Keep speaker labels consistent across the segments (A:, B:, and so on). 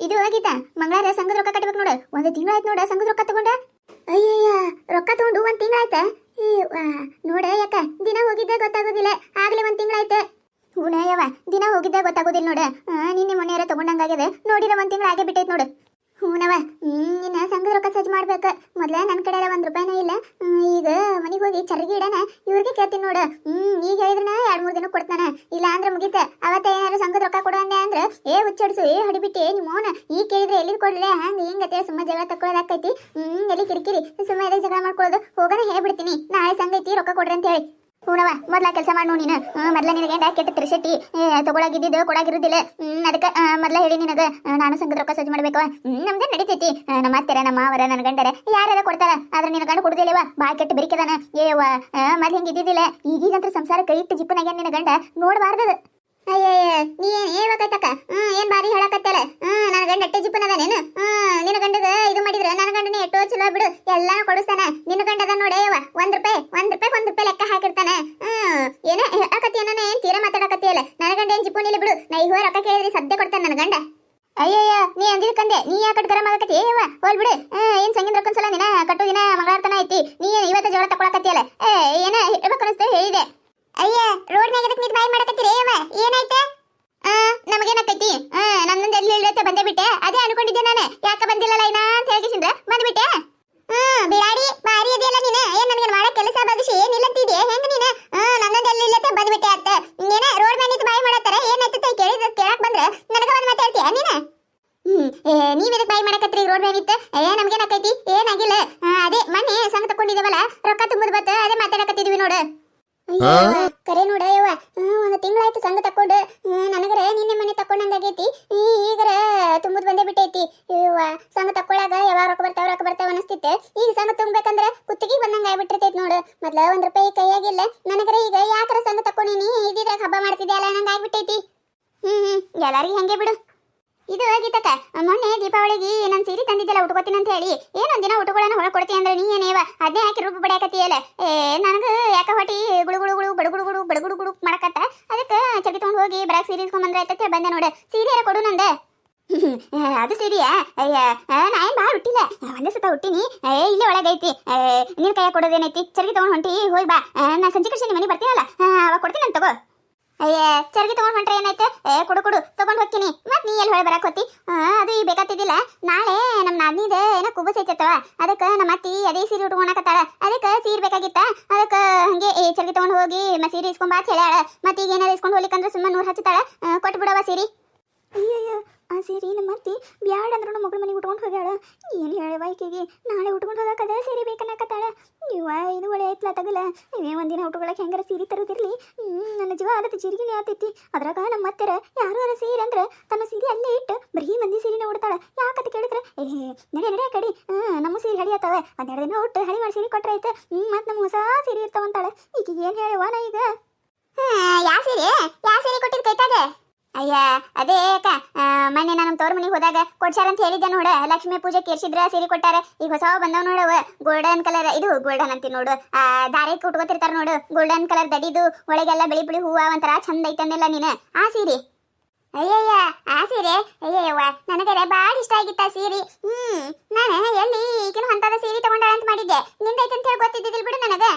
A: ಇದು ಹೋಗಿದ್ದ ಮಂಗಳಾರ ಸಂಘದ ರೊಕ್ಕ ಕಟ್ಟಬೇಕು ನೋಡ. ಒಂದು ತಿಂಗಳಾಯ್ತು ನೋಡ ಸಂಘದ ರೊಕ್ಕ ತಗೊಂಡ. ಅಯ್ಯಯ್ಯ, ರೊಕ್ಕ ತಗೊಂಡು ಒಂದ್ ತಿಂಗಳಾಯ್ತ? ನೋಡ ಯಾಕ? ದಿನ ಹೋಗಿದ್ದೆ ಗೊತ್ತಾಗೋದಿಲ್ಲ. ಆಗ್ಲೇ ಒಂದ್ ತಿಂಗಳಾಯ್ತು. ಗುಣಯವ ದಿನ ಹೋಗಿದ್ದೆ ಗೊತ್ತಾಗೋದಿಲ್ಲ ನೋಡ. ನಿನ್ನೆ ನಿನ್ನೆ ತಗೊಂಡಂಗ ತಗೊಂಡಂಗಾಗ್ಯದ ನೋಡಿರ ಒಂದ್ ತಿಂಗಳ ಆಗೇ ಬಿಟ್ಟೈತ್ ನೋಡು. ಹ್ಞೂನವ ನಿನ್ನ ಸಂಘದ ರೊಕ್ಕ ಸಜ್ಜು ಮಾಡ್ಬೇಕು. ಮೊದ್ಲ ನನ್ನ ಕಡೆ ಒಂದ್ ರೂಪಾಯಿನ ಇಲ್ಲ. ಈಗ ಹೋಗಿ ಚರ್ಗಿ ಇಡನ, ಇವ್ರಿಗೆ ಕೇಳ್ತೀನಿ ನೋಡು. ಹ್ಮ್ ಈಗ ಹೇಳಿದ್ರನ ಎರಡ್ ಮೂರ್ ದಿನ ಕೊಡ್ತಾನ. ಇಲ್ಲ ಅಂದ್ರೆ ಮುಗಿತ. ಅವತ್ತ ಏನಾರು ಸಂಘದ ರೊಕ್ಕ ಕೊಡು ಅಂದೆ ಅಂದ್ರೆ, ಏ ಹುಚ್ಚಡ್ಸು ಏ ಹಡಿಬಿಟ್ಟಿ ನಿಮ್ಮ ಈ ಕೇಳಿದ್ರೆ ಎಲ್ಲಿದ್ ಕೊಡ್ಲೆ ಹಂಗ ಹಿಂಗ ಅಂತೇಳಿ ಸುಮ್ಮ ಜಗಳ ತಕೊಳ್ಳೋದಾಕೈತಿ ಹ್ಮ್, ಎಲ್ಲಿ ಕಿರಿಕಿರಿ, ಸುಮ್ಮ ಎದಕ್ಕೆ ಜಗಳ ಮಾಡ್ಕೊಳ್ಳೋದು? ಹೋಗೋಣ ಹೇಳ್ಬಿಡ್ತೀನಿ. ನಾಳೆ ಸಂಘ ಐತಿ, ರೊಕ್ಕ ಕೊಡ್ರಿ ಅಂತ ಹೇಳಿ. ಹೂನವ ಮೊದ್ಲ ಕೆಲಸ ಮಾಡು ನೀನು. ಮೊದ್ಲ ನಿನಗೆ ಕೆಟ್ಟ ತಿರ್ಸೆಟ್ಟಿ ತಗೊಳಗಿದ್ದು ಕೊಡಾಗಿರುದಿಲ್ಲ. ಅದಕ್ಕೆ ಮೊದ್ಲ ಹೇಳಿ ನಿನಗೆ ನಾನು ಸಂಘದ ರೊಕ್ಕ ಸಜ್ಜು ಮಾಡ್ಬೇಕು ನಮ್ದೇ ನಡಿತೈತಿ? ನಮ್ಮ ಅತ್ತೆರ, ನಮ್ಮ ಅವರ ನನ್ನ ಗಂಡರ, ಯಾರ್ಯಾರ ಕೊಡ್ತಾರ? ಆದ್ರೆ ನಿನ್ನ ಗಂಡ ಕೊಡುದಿಲ್ಲವ ಬಾ ಕೆಟ್ಟ ಬೆರಿಕೆದಾನ. ಏವ ಮೊದ್ಲು ಹಿಂಗೆ ಇದ್ದಿದ್ದಿಲ್ಲ ಈಗೀಗಂತ್ರ ಸಂಸಾರ ಕೈ ಇಟ್ಟು ಜಿಪ್ಪನಾಗ್ಯಾನ ನಿನ್ನ ಗಂಡ. ನೋಡಬಾರ್ದದು. ಅಯ್ಯಯ್ಯ ನೀ ಏನ್ ಹೇಳ್ಬೇಕೈತಕ್ಕ ಹ್ಮ್ ಏನ್ ಬಾರಿ ಹೇಳಕತ್ತಲ್ಲ ಹ್ಮ್ ನನ್ನ ಗಂಡ ಎಟ್ಟೆ ಜಿಪ್ಪನದಾನೇನು ಹ್ಮ್ ನಿನ್ನ ಗಂಡಗ ಇದು ಮಾಡಿದ್ರ ನನ್ನ ಗಂಡನೇ ಎಷ್ಟೋ ಬಿಡು ಎಲ್ಲಾನು ಕೊಡಿಸ್ತಾನ ನಿನ್ನ ಗಂಡದ ನೋಡೇವ ಒಂದ್ ರೂಪಾಯಿ ಒಂದ್ ರೂಪಾಯಿ ಒಂದ್ ರೂಪಾಯಿ ಲೆಕ್ಕ ಹಾಕಿರ್ತಾನ ಹ್ಮ್ ಏನ ಹೇಳಕತ್ತಿ ಏನೋ ಏನ್ ತೀರ ಮಾತಾಡಕತ್ತಿಯಲ್ಲ ನನ್ನ ಗಂಡ ಏನ್ ಜಿಪ್ಪುನಿಲ್ಲ ಬಿಡು ನಾ ಈಗ ರೊಕ್ಕ ಕೇಳಿದ್ರಿ ಸದ್ಯ ಕೊಡ್ತಾನ ನನ್ನ ಗಂಡ ಅಯ್ಯಯ್ಯ ನೀ ಅಂದಿದ್ಕಂದೆ ನೀ ಯಾಕಡೆ ಗರಂ ಆಗಕತ್ತಿ ಏವ ಹೋಲ್ ಬಿಡು ಏನ್ ಸಂಗೀತ ರೊಕ್ಕನ್ಸಲ ದಿನ ಕಟ್ಟು ದಿನ ಮಂಗಳಾರ್ತನ ಐತಿ ನೀ ಇವತ್ತ ಜೋಳ ತಕೊಳಕತ್ತಿಯಲ್ಲ ಏ ಏನ ಹೇಳ್ಬೇಕು ಅನಿಸ್ತು ಹೇಳಿದೆ ಅಯ್ಯ ರೋಡ್ ಮ್ಯಾಗ ಎದಕ್ಕೆ ನಿಂತ್ ಬಾಯಿ ಮಾಡಕತ್ತೀರಿ? ಏವ ಏನಾಯ್ತೆ? ಆ ನಮಗೇನಾಗ್ತೈತಿ ಆ, ನನ್ನೊಂದು ಎಲ್ಲಿ ಇಲ್ಲತ್ತೆ ಬಂದೇ ಬಿಟ್ಟೆ. ಅದೇ ಅನ್ಕೊಂಡಿದ್ದೆ ನಾನು. ಯಾಕೆ ಬಂದಿಲ್ಲಲ್ಲ ಇನ್ನ ಅಂತ ಹೇಳಿಸಿಂದ್ರ ಬಂದ್ಬಿಟ್ಟೆ ಹ್ಮ್ ಬಿಡಾಡಿ ಬಾರಿ ಅದೆಯಲ್ಲ ನೀನು. ಏನ್ ನನಗೆ ಮಾಡೋ ಕೆಲಸ ಬಗ್ಸಿ? ಏನಿಲ್ಲ ಅಂತಿದ್ಯೆ ಹೆಂಗ ನೀನು? ಆ, ನನ್ನೊಂದು ಎಲ್ಲಿ ಇಲ್ಲತ್ತೆ ಬಂದ್ಬಿಟ್ಟೆ ಅಂತ ಏನ ರೋಡ್ ಮ್ಯಾಗ ನಿಂತು ಬಾಯಿ ಮಾಡತ್ತಾರ? ಏನಾಯ್ತೈತೆ ಕೇಳಿದ ಕೇಳಕ್ ನನಗೆ ನನಗ ಒಂದ್ ಮಾತಾಡ್ತೀಯ ನೀನು? ನೀವ್ ಎದಕ್ ಬಾಯಿ ಮಾಡಕತ್ರಿ ರೋಡ್ ಮೇಲೆ ನಿಂತ? ಏ, ನಮ್ಗೇನಾಕೈತಿ? ಏನಾಗಿಲ್ಲ. ಅದೇ, ಮೊನ್ನೆ ಸಂಘ ತಕೊಂಡಿದ್ದೇವಲ್ಲ ರೊಕ್ಕ ತುಂಬುದ್ ಬತ್ತ ಅದೇ ಮಾತಾಡಕತ್ತಿದ್ವಿ ನೋಡು. ಕರೆ ನೋಡ ಯವ್ವ ಒಂದು ತಿಂಗಳಾಯ್ತು ಸಂಘ ತಕೊಂಡು ನನಗರ ನಿನ್ನೆ ಮನೆ ತಕೊಂಡಂಗಾಗೈತಿ ಈಗರ ತುಂಬುದ್ ಬಂದೇ ಬಿಟ್ಟೈತಿ. ಯವ್ವ ಸಂಘ ತಕ್ಕೊಳಾಗ ಯಾವಾಗ ರೊಕ್ಕ ಬರ್ತಾವ ರೊಕ್ಕ ಬರ್ತಾವ ಅನಸ್ತಿತ್ತೆ. ಈಗ ಸಂಘ ತುಂಬಬೇಕಂದ್ರ ಕುತ್ತಿಗೆ ಬಂದಂಗ ಆಗ್ಬಿಟ್ಟಿರ್ತೈತಿ ನೋಡು. ಮೊದ್ಲ ಒಂದ್ ರೂಪಾಯಿ ಕೈಯಾಗಿಲ್ಲ. ನನಗರ ಈಗ ಯಾಕರ ಸಂಘ ತಕೊಂಡಿನಿ ಇದ್ರಾಗ ಹಬ್ಬ ಮಾಡ್ತಿದ್ದೆ ಅಲ್ಲ ನಂಗೆ ಆಗ್ಬಿಟ್ಟೈತಿ. ಹ್ಮ್ ಹ್ಮ್. ಎಲ್ಲಾರಿಗೂ ಹೆಂಗೆ ಬಿಡು. ಇದು ಗೀತಕ್ಕ, ಮೊನ್ನೆ ದೀಪಾವಳಿಗೆ ನಾನು ಸೀರೆ ತಂದಿದ್ದೆಲ್ಲ ಉಟ್ಕೋತೀನಿ ಅಂತ ಹೇಳಿ. ಏನೊಂದ್ ದಿನ ಉಟ್ಕೊಳ್ಳೋಣ ಹೊಳ ಕೊಡ್ತೀನಿ ಅಂದ್ರೆ ನೀ ಏನೇವ ಅದೇ ಹಾಕಿ ರೂಪ ಬಡಿಯಾಕತ್ತೀಯಲ್ಲ? ಏ, ನನಗೆ ಯಾಕ ಹೊಟ್ಟಿ ಗುಳು ಗುಳು ಗುಳು ಬಡಗುಡು ಗುಡು ಬಡಗುಡು ಗುಡು ಮಾಡಕತ್ತ? ಅದಕ್ಕೆ ಚಗಿ ತೊಗೊಂಡು ಹೋಗಿ ಬ್ರಾಕ್ ಸೀರೆ ಇಸ್ಕೊಂಬಂದ್ರೆ ಹೇಳಿ ಬಂದೆ ನೋಡು. ಸೀರೆ ಕೊಡು ನಂದೆ ಅದು ಸೀರೆಯಾ? ಅಯ್ಯ ನಾ ಏನ್ ಭಾಳ ಹುಟ್ಟಿಲ್ಲ. ಒಂದೇ ಸತ ಹುಟ್ಟಿನಿ. ಏ, ಇಲ್ಲೇ ಒಳಗೈತಿ ನಿನ್ ಕೈಯಾಗ ಕೊಡೋದೇನೈತಿ? ಚರ್ಗಿ ತಗೊಂಡ್ ಹೊಂಟಿ ಹೋಗಿ ಬಾ. ನಾ ಸಂಜೆ ಕಡೆ ಮನೆ ಬರ್ತೀನಲ್ಲ? ಅವಾಗ ಕೊಡ್ತೀನಿ ಅಂತ ತಗೋ. ಅಯ್ಯ ಚರ್ಗಿ ತಗೊಂಡ್ ಹೊಂಟ್ರೆ ಏನಾಯ್ತು? ಏ ಕೊಡು ಕೊಡು ತಗೊಂಡ್ ಹೋಗ್ತೀನಿ. ಮತ್ ನೀ ಎಲ್ಲಿ ಹೊಳೆ ಬರಕ್ ಹೋತಿ? ಆ, ಅದು ಈ ಬೇಕಾತಿದ್ದಿಲ್ಲ ನಾಳೆ ನಮ್ಮ ನಾದ್ನಿದ ಏನೋ ಐತವ ಅದಕ್ಕೆ ನಮ್ಮ ಅತ್ತಿ ಅದೇ ಸೀರೆ ಉಟ್ಕೊಳಕತ್ತಾಳ ಅದಕ್ಕ ಸೀರೆ ಬೇಕಾಗಿತ್ತ? ಅದಕ್ಕ ಹಂಗೆ ಏ ಚರ್ಗಿ ತಗೊಂಡ್ ಹೋಗಿ ಮ ಸೀರೆ ಇಸ್ಕೊಂಡ್ ಬಾ ಮತ್ತೆ ಈಗ ಏನಾರ ಇಸ್ಕೊಂಡ್ ಹೋಗ್ಲಿಕ್ಕಂದ್ರೆ ಸುಮ್ಮನೆ ನೂರು ಹಚ್ಚತಾಳ ಕೊಟ್ಬಿಡವ ಸೀರೆ. ಅಯ್ಯಯ್ಯ ಆ ಸೀರೆ ನಮ್ಮ ಅತ್ತಿ ಬ್ಯಾಡ ಅಂದ್ರೂ ನಮ್ಮ ಮಗಳ ಮನೆಗೆ ಉಟ್ಕೊಂಡು ಹೋಗ್ಯಾಳ. ಏನು ಹೇಳವ ಈಕೆಗೆ? ನಾಳೆ ಉಟ್ಕೊಂಡು ಹೋಗಕ್ಕದ ಸೀರೆ ಬೇಕನ್ನಕತ್ತಾಳ ಇವ ಇದು ಒಳ್ಳೆ ಐತ್ಲ ತಗಲ. ಇವೇ ಒಂದಿನ ಉಟ್ಕೊಳಕ್ಕೆ ಹೆಂಗಾರ ಸೀರೆ ತರೋದಿರಲಿ. ನನ್ನ ಜೀವ ಅದಕ್ಕೆ ಜಿರಿಗಿನೇ ಆತೈತಿ. ಅದ್ರಾಗ ನಮ್ಮ ಅತ್ತೆರ ಯಾರು ಅರ ಸೀರೆ ಅಂದ್ರೆ ತನ್ನ ಸೀರೆ ಅಲ್ಲೇ ಇಟ್ಟು ಬರೀ ಮಂದಿ ಸೀರೆನ ಉಡ್ತಾಳ. ಯಾಕಂತ ಕೇಳಿದ್ರೆ? ಏ ನಡೆ ನಡೆ ಕಡಿ. ನಮ್ಮ ಸೀರೆ ಹಳಿಯತ್ತವ ಹನ್ನೆರಡು ದಿನ ಉಟ್ಟು ಹಳಿ ಮಾಡಿ ಸೀರೆ ಕೊಟ್ರೆ ಐತೆ ಮತ್ತೆ ನಮ್ಮ ಹೊಸ ಸೀರೆ ಇರ್ತಾವಂತಾಳೆ. ಈಗ ಏನು ಹೇಳುವ ನಾ ಈಗ? ಯಾವ ಸೀರೆ? ಯಾವ ಸೀರೆ ಕೊಟ್ಟಿದ್ದು ಕೈತಾಗ? ಅಯ್ಯ, ಅದೇ ಅಕ್ಕ ಮೊನ್ನೆ ನಾನು ತೋರ್ ಮನೆಗೆ ಹೋದಾಗ ಕೊಡ್ಸಾರ ಅಂತ ಹೇಳಿದ್ದೆ ನೋಡ. ಲಕ್ಷ್ಮಿ ಪೂಜೆ ಕೇರ್ಸಿದ್ರ ಸೀರೆ ಕೊಟ್ಟಾರ. ಈಗ ಹೊಸ ಬಂದವ್ ನೋಡವ ಗೋಲ್ಡನ್ ಕಲರ್ ಇದು ಗೋಲ್ಡನ್ ಅಂತ ನೋಡು. ಆ, ದಾರಿ ಉಟ್ಕೋತಿರ್ತಾರ ನೋಡು. ಗೋಲ್ಡನ್ ಕಲರ್ ದಡಿದು, ಒಳಗೆಲ್ಲ ಬಿಳಿ ಬಿಳಿ ಹೂವ ಒಂಥರ ಚಂದ ಐತಂದಿಲ್ಲ ನೀನು. ಆ ಸೀರೆ. ಅಯ್ಯಯ್ಯ, ಆ ಸೀರೆ? ಅಯ್ಯಯ್ಯವ್ವ, ನನಗರೆ ಭಾಳ ಇಷ್ಟ ಆಗಿತ್ತ ಸೀರೆ. ಹ್ಮ್, ನಾನು ಎಲ್ಲಿ ಈಗಿನ ಹಂತದ ಸೀರೆ ತಗೊಂಡಳ ಅಂತ ಮಾಡಿದ್ದೆ ನಿಂದೈತೆ ಅಂತ ಹೇಳಿ ಗೊತ್ತಿದ್ದಿಲ್ಲ ಬಿಡು ನನಗೆ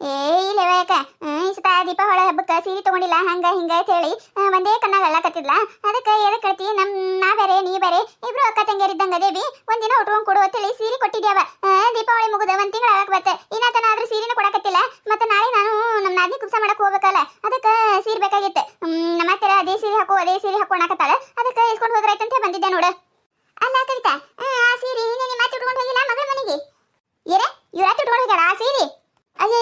A: ಏ ಇಲ್ಲ ಯಾಕ ಈ ಸತ ದೀಪಾವಳಿ ಹಬ್ಬಕ್ಕೆ ಸೀರೆ ತಗೊಂಡಿಲ್ಲ, ಹಂಗ ಹಿಂಗ ಅಂತ ಹೇಳಿ ಒಂದೇ ಕಣ್ಣಾಗ ಅಳ್ಳಕತ್ತಿದ್ಲ ಅದಕ್ಕೆ ಎದಕ್ಕೆ ಕಳ್ತಿ ನಮ್ ನಾ ಬೇರೆ ನೀ ಬೇರೆ, ಇಬ್ರು ಅಕ್ಕ ತಂಗಿಯರಿದ್ದಂಗ ಅದೇವಿ ಒಂದಿನ ಉಟ್ಕೊಂಡ್ ಕೊಡು ಅಂತೇಳಿ ಸೀರೆ ಕೊಟ್ಟಿದ್ಯಾವ. ದೀಪಾವಳಿ ಮುಗಿದ ಒಂದ್ ತಿಂಗಳ ಆಗಕ್ ಬತ್ತೆ. ಇನ್ನಾತನ ಆದ್ರೂ ಸೀರೆನ ಕೊಡಕತ್ತಿಲ್ಲ. ಮತ್ತೆ ನಾಳೆ ನಾನು ನಮ್ಮ ನಾದಿನಿ ಕುಬ್ಸ ಮಾಡಕ್ ಹೋಗ್ಬೇಕಲ್ಲ. ಅದಕ್ಕೆ ಸೀರೆ ಬೇಕಾಗಿತ್ತೆ. ನಮ್ಮ ಹತ್ತಿರ ಅದೇ ಸೀರೆ ಹಾಕು, ಅದೇ ಸೀರೆ ಹಾಕೊಳಕತ್ತಾಳ ಅದಕ್ಕೆ ಇಸ್ಕೊಂಡು ಹೋದ್ರಾಯ್ತಂತ ಬಂದಿದ್ದೆ ನೋಡು. ಅಲ್ಲ ಕವಿತಾ, ಆ ಸೀರಿ ನೀನೆ ನಿಮ್ಮ ಮಾತು ಉಟ್ಕೊಂಡು ಹೋಗಿಲ್ಲ ಮಗಳ ಮನೆಗೆ? ಏರೆ, ಇವ್ರ ಉಟ್ಕೊಂಡು ಹೋಗ್ಯಾಳ ಆ ಸೀರೆ? ಅಯ್ಯ,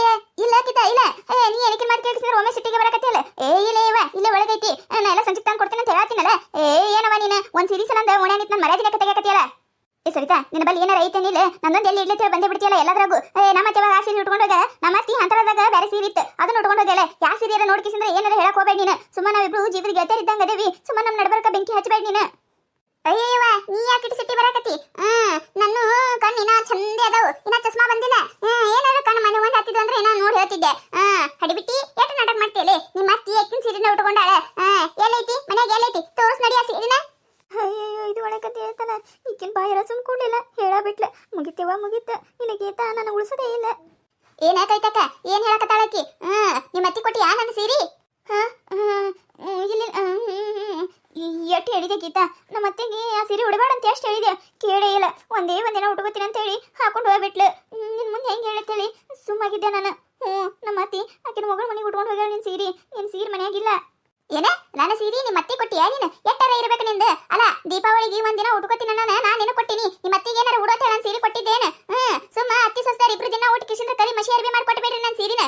A: ಇಲ್ಲ ಕಿತ ಇಲ್ಲ. ಏ, ನೀ ಏನಕ್ಕೆ ಮಾಡಿ ಕೇಳಿಸಿದ್ರೆ ಒಮ್ಮೆ ಸಿಟ್ಟಿಗೆ ಬರಕತ್ತಿಲ್ಲ ಏ, ಇಲ್ಲ, ಇವ, ಇಲ್ಲ ಒಳಗೈತಿ. ನಾ ಎಲ್ಲ ಸಂಚಿತ ತಂದು ಕೊಡ್ತೀನಿ ಅಂತ ಹೇಳತ್ತೀನಲ್ಲ. ಏ, ಏನವ ನೀನು? ಒಂದ್ ಸಿರಿ ಸಲಂದ ಓಣ್ಯಾಗ ನಿಂತ ನನ್ನ ಮರ್ಯಾದಿನ ತೆಗಿಯಕತ್ತಿಯಲ್ಲ ಏ ಸರಿತಾ ನಿನ್ನ ಬಲ್ಲಿ ಏನಾರ ಐತೇನಿಲ್ಲ ನಂದೊಂದು ಎಲ್ಲಿ ಇಡ್ಲಿ ಬಂದೇ ಬಿಡ್ತೀಯಲ್ಲ ಎಲ್ಲದ್ರಾಗು. ಏ, ನಮ್ಮ ಅತ್ತೆ ಆ ಸೀರೆ ಉಟ್ಕೊಂಡು ಹೋಗ. ನಮ್ಮ ಅತ್ತಿ ಹಂತರದಾಗ ಬೇರೆ ಸೀರೆ ಇತ್ತು. ಅದನ್ನ ಉಟ್ಕೊಂಡು ಹೋಗ್ಯಾಳ. ಯಾವ ಸೀರೆ ನೋಡ್ಕಿಸಿದ್ರೆ ಏನಾರ ಹೇಳಕ್ ಹೋಗ್ಬೇಡ ನೀನು. ಸುಮ್ಮನೆ ನಾವಿಬ್ರು ಜೀವದ ಗೆಳತಿಯರಿದ್ದಂಗ ಅದೇವಿ. ಸುಮ್ಮನೆ ನಮ್ಮ ನಡಬರ್ಕ ಬೆಂಕಿ ಹಚ್ಚಬೇಡ ನೀನು. ಅಯ್ಯವ್ವ ನೀ ಯಾಕೆ ಇಟ್ಟು ಸಿಟ್ಟಿ ಬರಕತ್ತಿ? ಹ್ಮ್ ನನ್ನ ಕಣ್ಣಿನ ಚಂದೆ ಅದಾವು. ಇನ್ನ ಚಸ್ಮಾ ಬಂದಿಲ್ಲ. ಹ್ಮ್ ಏನಾರ ಕಣ್ಣು ಮನೆ ಒಂದ್ ಹತ್ತಿದ್ವು ಅಂದ್ರೆ ಏನೋ ನೋಡಿ ಹೇಳ್ತಿದ್ದೆ. ಹ್ಮ್ ಹಡಿಬಿಟ್ಟಿ ಎಷ್ಟು ನಾಟಕ ಮಾಡ್ತೀಯಲ್ಲ ನಿಮ್ಮ ಅತ್ತಿ ಎಕ್ಕಿನ ಸೀರೆನ ಉಟ್ಕೊಂಡಾಳೆ. ಹ್ಮ್ ಎಲ್ಲೈತಿ? ಮನೆಗೆ ಎಲ್ಲೈತಿ? ತೋರ್ಸ್ ನಡಿ ಆ ಸೀರೆನ. ಅಯ್ಯಯ್ಯೋ ಇದು ಒಳಕತ್ತಿ ಈಕಿನ ಬಾಯರ ಸುಮ್ಕೊಂಡಿಲ್ಲ ಹೇಳ ಬಿಟ್ಲೆ. ಮುಗಿತೇವ ಮುಗಿತ ನಿನಗೇತ ಗೀತ ನನ್ನ ಉಳಿಸೋದೇ ಇಲ್ಲ. ಏನಾಕೈತಕ್ಕ ಏನ್ ಹೇಳಕತ್ತಾಳಕಿ ಹ್ಮ್ ನಿಮ್ಮ ಅತ್ತಿ ಕೊಟ್ಟಿಯಾ ನನ್ನ ಸೀರಿ? ಹಾ ಇಲ್ಲ ಎಟ್ಟು ಹೇಳಿದೆ ಗೀತಾ? ನಮ್ಮ ಅತ್ತೆಗೆ ಆ ಸೀರೆ ಉಡಬೇಡ ಅಂತ ಎಷ್ಟು ಹೇಳಿದೆ? ಕೇಳೇ ಇಲ್ಲ. ಒಂದೇ ಒಂದಿನ ಉಟ್ಕೋತೀನಿ ಅಂತ ಹೇಳಿ ಹಾಕೊಂಡು ಹೋಗ್ಬಿಟ್ಲು. ನಿನ್ ಮುಂದೆ ಹೆಂಗೆ ಹೇಳತ್ತೇಳಿ ಸುಮ್ಮಾಗಿದ್ದೆ ನಾನು. ಹ್ಞೂ, ನಮ್ಮ ಅತ್ತಿ, ಆಕಿನ ಮಗಳ ಮನೆಗೆ ಉಟ್ಕೊಂಡು ಹೋಗ್ಯಾಳ ನಿನ್ ಸೀರೆ. ನಿನ್ ಸೀರೆ ಮನೆಯಾಗಿಲ್ಲ. ಏನ? ನಾನು ಸೀರೆ ನಿಮ್ಮ ಅತ್ತೆ ಕೊಟ್ಟಿಯಾ ನೀನು? ಎಟ್ಟಾರ ಇರ್ಬೇಕು ನಿಂದು? ಅಲ್ಲ, ದೀಪಾವಳಿಗೆ ಒಂದಿನ ಉಟ್ಕೋತೀನಿ ನಾನು. ನಾನು ನಿನಗೆ ಕೊಟ್ಟಿನಿ. ನಿಮ್ಮ ಅತ್ತಿಗೆ ಏನಾರ ಉಡೋತ ನಾನು ಸೀರೆ ಕೊಟ್ಟಿದ್ದೇನೆ. ಹ್ಞೂ, ಸುಮ್ಮ ಅತ್ತಿ ಸಸ್ತಾರ ಇಬ್ರು ದಿನ ಊಟ ಕಿಶನ್ ಕರಿ ಮಸಿ ಅರ್ಬಿ ಮಾಡ್ಕೊಟ್ಬಿಡ್ರಿ ನನ್ನ ಸೀರಿನ.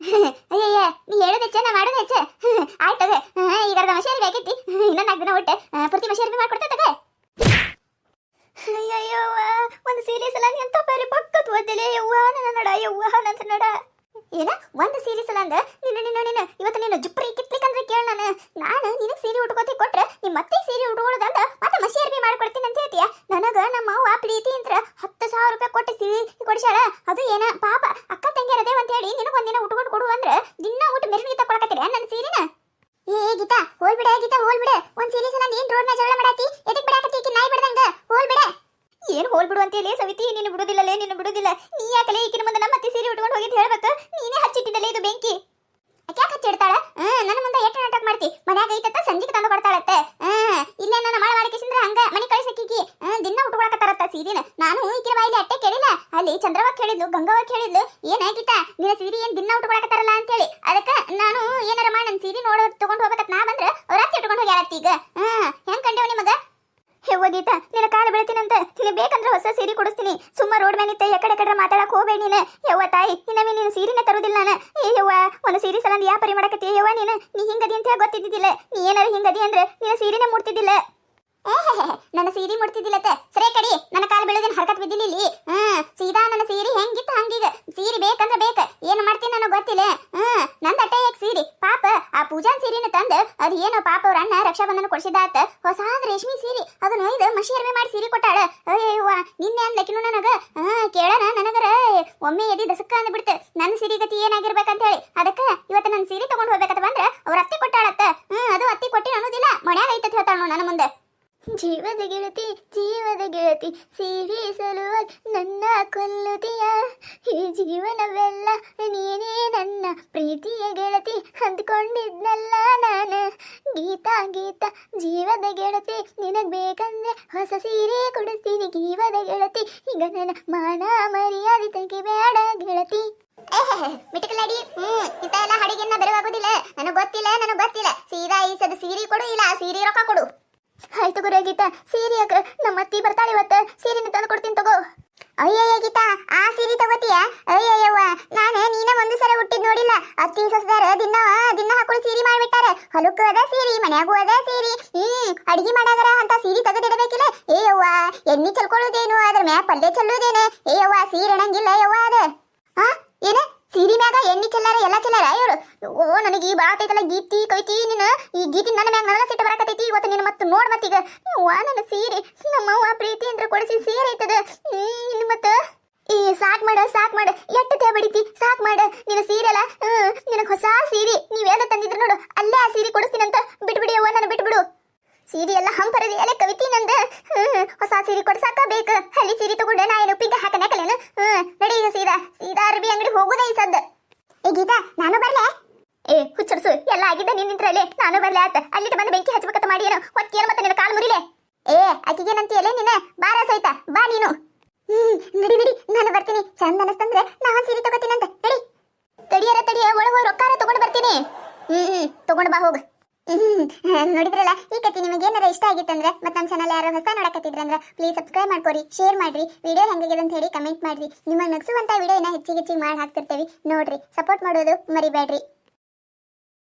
A: ಅಯ್ಯಯ್ಯ ನೀ ಹೇಳೋದು ಹೆಚ್ಚ ನಾ ಮಾಡೋದು ಹೆಚ್ಚ. ಆಯ್ತದ ಈಗ ಅರ್ಧ ಮಸಿ ಅರ್ಬಿ ಆಗೈತಿ ಇನ್ನೊಂದು ನಾಲ್ಕು ದಿನ ಊಟ. ಪೂರ್ತಿ ಅರ್ಬಿ ಮಾಡ್ಕೊಡ್ತಾ ತಗ. ಅಯ್ಯಯ್ಯವ್ವ ಒಂದು ಸೀರಿಯಸ್ ಅಲ್ಲ ಎಂತ ಬೇರೆ ಪಕ್ಕದ ಓದಿಲೆ ಯವ್ವ ನನ್ನ ನಡ ಯವ್ವ ನನ್ನ ನಡ. ಏನ? ಒಂದು ಅಂದ? ನಿನ್ನ ನಿನ್ನ ನಿನ್ನ. ಇವತ್ತು ನೀನು ಜುಪ್ರಿ ಕೇಳ ನಾನು. ನಾನು ನಿನಗೆ ಸೀರೆ ಉಟ್ಕೋತಿ ಕೊಟ್ರೆ ನಿಮ್ಮ ಮತ್ತೆ ಸೀರೆ ಉಟ್ಕೊಳ್ಳೋದಂದ ಮತ್ತೆ ಮಸಿ ಅರ್ಬಿ ಮಾಡ್ಕೊಡ್ತೀನಿ ಅಂತ ಹೇಳ್ತೀಯ? ನನಗ ನಮ್ಮ ಅವ್ವ ಪ್ರೀತಿ ಅಂತ ಹತ್ತು ಸಾವಿರ ರೂಪಾಯಿ ಕೊಟ್ಟು ಸೀರೆ ಕೊಡಿಸ್ಯಾಳ? ಅದು ಏನ? ಪಾಪ, ಅಕ್ಕ ತಂಗಿ ಇರದೆ ಅಂತ ಹೇಳಿ ನಿನಗೆ ಒಂದಿನ ಉಟ್ಕೊಂಡು ಕೊಡು ಅಂದ್ರೆ ದಿನ ಊಟ ಮೆರವಣಿಗೆ ತಗೊಳಕತ್ತೀರ ನನ್ನ ಸೀರಿನ? ಏ ಗೀತಾ ಹೋಲ್ ಬಿಡ ಗೀತಾ ಹೋಲ್ ಬಿಡ ಒಂದ್ ಸೀರೆ ಸಲ ಏನ್ ರೋಡ್ ಜಗಳ ಮಾಡಾತಿ, ಎದಕ್ ಬಿಡಾಕತ್ತಿ ಈಕಿ ನಾಯಿ ಬಿಡ್ದಂಗ? ಹೋಲ್ ಬಿಡ ಏನ್ ಹೋಲ್ ಬಿಡು ಅಂತೇಳಿ ಸವಿತಿ, ನೀನು ಬಿಡುದಿಲ್ಲಲೇ, ನೀನು ಬಿಡುದಿಲ್ಲ. ನೀ ಯಾಕಲೇ ಈಕಿನ ಮುಂದೆ ನಮ್ಮ ಅತ್ತೆ ಸೀರೆ ಉಟ್ಕೊಂಡು ಹೋಗಿದ್ ಹೇಳ್ಬೇಕು? ನೀನೇ ಹಚ್ಚಿಟ್ಟಿದ್ದಲ್ಲ ಇದು ಬೆಂಕಿ. ಯಾಕೆ ಹಚ್ಚಿಡ್ತಾಳ? ನನ್ನ ಮುಂದೆ ಎಷ್ಟು ನಾಟಕ ಮಾಡ್ತಿ? ಮನ್ಯಾಗ ಐತತ್ತ ಸಂಜಿಗೆ ತಂದು ಕೊಡ್ತಾಳತ್ತೆ ಹ್ಮ್ ಇಲ್ಲೇ ನನ್ನ ಮಳ ಮಾಡಿಕಿಸಿಂದ್ರ ಹಂಗ ಮನೆ ಕಳಿಸಕ್ಕಿಗಿ ದಿನ ಉಟ್ಕೊಳಕತ್ತಾರತ್ತ ಸೀರಿನ. ನಾನು ಬಾಯಿಲಿ ಅಟ್ಟೆ ಕೇಳಿಲ್ಲ. ಅಲ್ಲಿ ಚಂದ್ರವ ಕೇಳಿದ್ಲು ಗಂಗವ್ವ ಕೇಳಿದ್ಲು ಏನಾಗಿತ್ತ ನಿನ್ನ ಸೀರೆ ಏನ್ ದಿನ ಉಟ್ಕೊಳಕತ್ತಾರಲ್ಲ ಅಂತೇಳಿ. ಅದಕ್ಕ ನಾನು, ಏನಾರ ಮಾಡಿ ನನ್ನ ಸೀರೆ ನೋಡೋ ತಗೊಂಡು ಹೋಗ್ಬೇಕತ್, ನಾ ಬಂದ್ರ ಅವ್ರ ಅತ್ತೆ ಇಟ್ಕೊಂಡು ಹೋಗ್ಯಾಳತ್ತಿ ಈಗ. ಹ್ಮ್ ಹೆಂಗ್ ಕಂಡೇವ ನಿಮಗ? ಯವ್ವ ಗೀತಾ, ನಿನ್ನ ಕಾಲು ಬೆಳಿತೀನಂತ. ಇಲ್ಲಿ ಬೇಕಂದ್ರೆ ಹೊಸ ಸೀರೆ ಕೊಡಿಸ್ತೀನಿ. ಸುಮ್ಮ ರೋಡ್ ಮೇಲೆ ನಿಂತೆ ಎಕಡೆ ಕಡೆ ಮಾತಾಡಕ್ ಹೋಗ್ಬೇಡಿ ನೀನು. ಯವ್ವ ತಾಯಿ ಇನ್ನೊಮ್ಮೆ ನೀನು ಸೀರೆನೇ ತರುದಿಲ್ಲ ನಾನು. ಏ, ಯವ್ವ, ಒಂದು ಸೀರೆ ಸಲ ಯಾ ಪರಿ ಯವ್ವ ನೀನು, ನೀ ಹಿಂಗದಿ ಅಂತ ಹೇಳಿ ಗೊತ್ತಿದ್ದಿದ್ದಿಲ್ಲ. ನೀ ಏನಾರ ಹಿಂಗದಿ ಅಂದ್ರೆ ನೀನು ಸೀರೆನೇ ಮುಡ್ತಿದ್ದಿಲ್ಲ ನನ್ನ ಸೀರೆ ಮುಡ್ತಿದ್ದಿಲ್ಲತ್ತೆ ಸರಿ ಕಡಿ, ನನ್ನ ಕಾಲು ಬೀಳೋದಿನ ಹರಕತ್ ಬಿದ್ದಿಲ್ಲ ಹ್ಮ್ ಸೀದಾ ನನ್ನ ಸೀರೆ ಹೆಂಗಿತ್ತು ಹಂಗೀಗ. ಸೀರಿ ಬೇಕಂದ್ರೆ ಬೇಕ. ಏನ್ ಮಾಡ್ತೀನಿ ನನಗೆ ಗೊತ್ತಿಲ್ಲ. ಹ್ಮ್ ನಂದ ಅಟ್ಟೆ ಹೇಗೆ ಸೀರೆ? ಪಾಪ, ಆ ಪೂಜಾನ್ ಸೀರೆನ ತಂದು ಅದು ಏನೋ ಪಾಪ ಅವ್ರ ಅಣ್ಣ ರಕ್ಷಾಬಂಧನ ಕೊಡ್ಸಿದಾತ ಹೊಸ ರೇಷ್ಮೆ ಸೀರೆ. ಅದನ್ನ ಒಯ್ದು ಮಷಿ ಮಾಡಿ ಸೀರೆ ಕೊಟ್ಟಾಳ. ಅಯ್ಯವ್ವ ನಿನ್ನೆ ಅನ್ಲಕಿನು ನನಗ. ಹ್ಮ್ ಕೇಳಣ ನನಗರ. ಒಮ್ಮೆ ಎದಿ ದಸಕ್ಕ ಅಂದ್ಬಿಡ್ತು. ನನ್ನ ಸೀರೆ ಗತಿ ಏನಾಗಿರ್ಬೇಕಂತ ಹೇಳಿ ಅದಕ್ಕ ಇವತ್ತು ನನ್ನ ಸೀರೆ ತಗೊಂಡು ಹೋಗ್ಬೇಕಂತ ಬಂದ್ರೆ ಅವ್ರ ಅತ್ತಿ ಕೊಟ್ಟಾಳತ್ತ ಹ್ಮ್ ಅದು ಅತ್ತಿ ಕೊಟ್ಟಿ ಅನ್ನೋದಿಲ್ಲ ಮನ್ಯಾಗ ಐತತ್ ಹೇಳ್ತಾಳ ನನ್ನ ಮುಂದೆ ಜೀವದ ಗೆಳತಿ ಜೀವದ ಗೆಳತಿ ಸೀರೆ ಸಲುವಾಗಿ ನನ್ನ ಕೊಲ್ಲುತ್ತೀಯ ಈ ಜೀವನವೆಲ್ಲ ನೀನೇ ನನ್ನ ಪ್ರೀತಿಯ ಗೆಳತಿ ಅಂದ್ಕೊಂಡಿದ್ನಲ್ಲ ನಾನು ಗೀತಾ ಗೀತಾ ಜೀವದ ಗೆಳತಿ ನಿನಗೆ ಬೇಕಂದ್ರೆ ಹೊಸ ಸೀರೆ ಕೊಡಿಸ್ತೀನಿ. ಜೀವದ ಗೆಳತಿ ಈಗ ನನ್ನ ಮಾನ ಮರ್ಯಾದೆ ತೆಗಿಬೇಡ ಗೆಳತಿ. ಮಿಟಕಲಾಡಿ ಹ್ಮ್ ಇಂತ ಎಲ್ಲ ಹಡಿಗೆನ್ನ ಬೆರಗಾಗೋದಿಲ್ಲ ನನಗೆ ಗೊತ್ತಿಲ್ಲ ನನಗ್ ಗೊತ್ತಿಲ್ಲ. ಸೀದಾ ಈ ಸದ ಸೀರೆ ಕೊಡು ಇಲ್ಲ ಸೀರೆ ರೊಕ್ಕ ಕೊಡು. ಆಯ್ತು ಗುರು ಗೀತಾ ಸೀರೆ ನಮ್ಮ ಅತ್ತಿ ಬರ್ತಾಳೆ ಇವತ್ತು? ಸೀರೆನ ತಂದು ಕೊಡ್ತೀನಿ ತಗೋ. ಅಯ್ಯಯ್ಯ ಗೀತಾ, ಆ ಸೀರೆ ತಗೋತೀಯ? ಅಯ್ಯಯ್ಯವ್ವ, ನಾನು ನೀನ ಒಂದು ಹುಟ್ಟಿದ್ ನೋಡಿಲ್ಲ. ಅತ್ತಿ ಸಸ್ದಾರ ದಿನ ದಿನ ಹಾಕೊಂಡು ಸೀರೆ ಮಾಡಿಬಿಟ್ಟಾರೆ. ಹೊಲಕ್ಕೂ ಅದ ಸೀರೆ, ಮನ್ಯಾಗೂ ಅದ ಸೀರೆ. ಹ್ಮ್, ಅಡಿಗೆ ಮಾಡಾದರ ಅಂತ ಸೀರೆ ತೆಗೆದಿಡಬೇಕಿಲ್ಲ ಏ ಯವ್ವ ಎಣ್ಣೆ ಚಲ್ಕೊಳ್ಳೋದೇನು? ಅದ್ರ ಮ್ಯಾ ಪಲ್ಯ ಚಲ್ಲೋದೇನೆ? ಏ ಸೀರೆ ಅಣಂಗಿಲ್ಲ ಯವ್ವ ಅದ. ಹಾ ಏನ? ಸೀರೆ ಮ್ಯಾಗ ಎಣ್ಣಿ ಚೆಲ್ಲಾರ ಎಲ್ಲ ಚೆಲ್ಲಾರ ಇವರು ಓ ನನಗೆ ಈ ಬಾತೈತಲ್ಲ ಗೀತಿ, ಕೈತಿ, ನೀನು ಈ ಗೀತಿ ನನ್ನ ಮ್ಯಾಗ ನನ್ನ ಸಿಟ್ಟು ಬರಾಕತೈತಿ ಇವತ್ತು ನಿನ್ನ ಮತ್ತೆ ನೋಡ್ ಮತ್ತೀಗ ವಾ ನನ್ನ ಸೀರೆ, ನಮ್ಮವ್ವ ಪ್ರೀತಿ ಅಂತ ಕೊಡಿಸಿ ಸೀರೆ ಐತದ. ಇನ್ನು ಮತ್ತೆ ಈ ಸಾಕ್ ಮಾಡ ಸಾಕ್ ಮಾಡ. ಎಟ್ಟು ತೇ ಬಡಿತಿ? ಸಾಕ್ ಮಾಡ. ನಿನ್ನ ಸೀರೆ ಅಲ್ಲ ನಿನಗೆ ಹೊಸ ಸೀರೆ. ನೀವೆಲ್ಲ ತಂದಿದ್ರು ನೋಡು, ಅಲ್ಲೇ ಆ ಸೀರೆ ಕೊಡಿಸ್ತೀನಂತ ಬಿಟ್ಬಿಡಿ ಅವ್ವ ನಾನು ಬಿಟ್ಬಿಡು. ಸೀರೆ ಎಲ್ಲ ಹಂಪರದಿ, ಅಲೆ ಕವಿತಿ ನಂದ. ಹೊಸ ಸೀರಿ ಕೊಡ್ಸಾಕ ಬೇಕು. ಅಲ್ಲಿ ಸೀರಿ ತಗೊಂಡೆ ನಾ ಏನು ಪಿಂಗ ಹಾಕನಕಲೇನು ಹ್ಮ್, ನಡಿ ಈಗ ಸೀದಾ. ಸೀದಾ ಅರ್ಬಿ ಅಂಗಡಿ ಹೋಗುದೇ ಈ ಸದ್ದ. ಏ ಗೀತಾ, ನಾನು ಬರ್ಲೆ? ಏ, ಹುಚ್ಚರ್ಸು, ಎಲ್ಲ ಆಗಿದ್ದ ನೀನ್ ನಿಂತ್ರಲ್ಲಿ. ನಾನು ಬರ್ಲೆ ಆತ. ಅಲ್ಲಿಟ್ಟು ಬಂದು ಬೆಂಕಿ ಹಚ್ಚಬೇಕಂತ ಮಾಡಿ ಏನು ಹೊತ್ತಿಯರ ಮತ್ತೆ ನಿನ್ನ ಕಾಲು ಮುರಿಲೆ? ಏ ಅಕ್ಕಿಗೇನಂತೀಯಲೇ ನಿನ್ನ ಬಾರ ಸೈತ ಬಾ ನೀನು. ಹ್ಮ್, ನಡಿ ನಡಿ, ನಾನು ಬರ್ತೀನಿ. ಚಂದ ಅನಸ್ತಂದ್ರೆ ನಾನ್ ಸೀರೆ ತಗೋತೀನಂತ ನಡಿ. ತಡಿಯರ, ತಡಿಯ, ಒಳಗೆ ಹೋಗಿ ರೊಕ್ಕಾರ ತಗೊಂಡು ಬರ್ತೀನಿ. ಹ್ಮ್ ಹ್ಮ್, ತಗೊಂಡು ಬಾ ಹೋಗು. ನೋಡಿದ್ರಲ್ಲ? ಈ ಕಥೆ ನಿಮಗೆ ಏನಾರ ಇಷ್ಟ ಆಗಿತ್ತಂದ್ರೆ ಮತ್ತೆ ನಮ್ಮ ಚಾನಲ್ ಯಾರು ಹೊಸ ನೋಡಕತ್ತಿದ್ರಂದ್ರೆ ಪ್ಲೀಸ್ ಸಬ್ಸ್ಕ್ರೈಬ್ ಮಾಡ್ಕೊರಿ ಶೇರ್ ಮಾಡ್ರಿ ವಿಡಿಯೋ ಹೆಂಗಿದೆ ಅಂತ ಹೇಳಿ ಕಮೆಂಟ್ ಮಾಡ್ರಿ. ನಿಮ್ಮ ನಗಿಸುವಂತ ವಿಡಿಯೋನ ಹೆಚ್ಚಿಗೆ ಹೆಚ್ಚಿಗೆ ಮಾಡಿ ಹಾಕ್ತಿರ್ತೇವೆ. ನೋಡ್ರಿ ಸಪೋರ್ಟ್ ಮಾಡೋದು ಮರಿಬೇಡ್ರಿ.